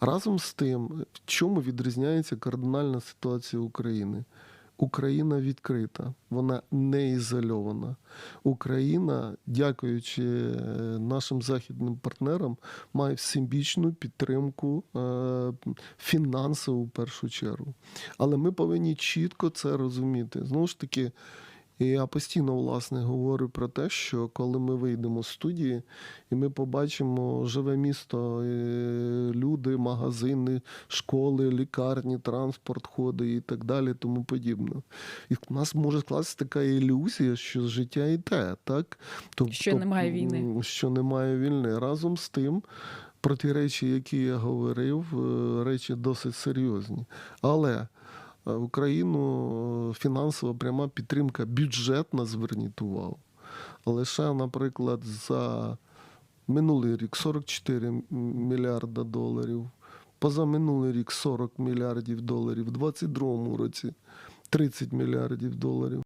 Разом з тим, в чому відрізняється кардинальна ситуація України? Україна відкрита, вона не ізольована. Україна, дякуючи е, нашим західним партнерам, має всебічну підтримку е, фінансову в першу чергу. Але ми повинні чітко це розуміти. Знову ж таки, я постійно власне говорю про те, що коли ми вийдемо з студії і ми побачимо живе місто, е, люди, магазини, школи, лікарні, транспорт ходить і так далі, тому подібне. І в нас може скластися така ілюзія, що життя йде, так? Тобто, Що немає війни. Що немає війни. Разом з тим. Про ті речі, які я говорив, е, речі досить серйозні. Але е, Україну е, фінансова пряма підтримка бюджетна, зверніть увагу. Лише, наприклад, за минулий рік 44 м- мільярда доларів, позаминулий рік 40 мільярдів доларів, у 2022 році 30 мільярдів доларів.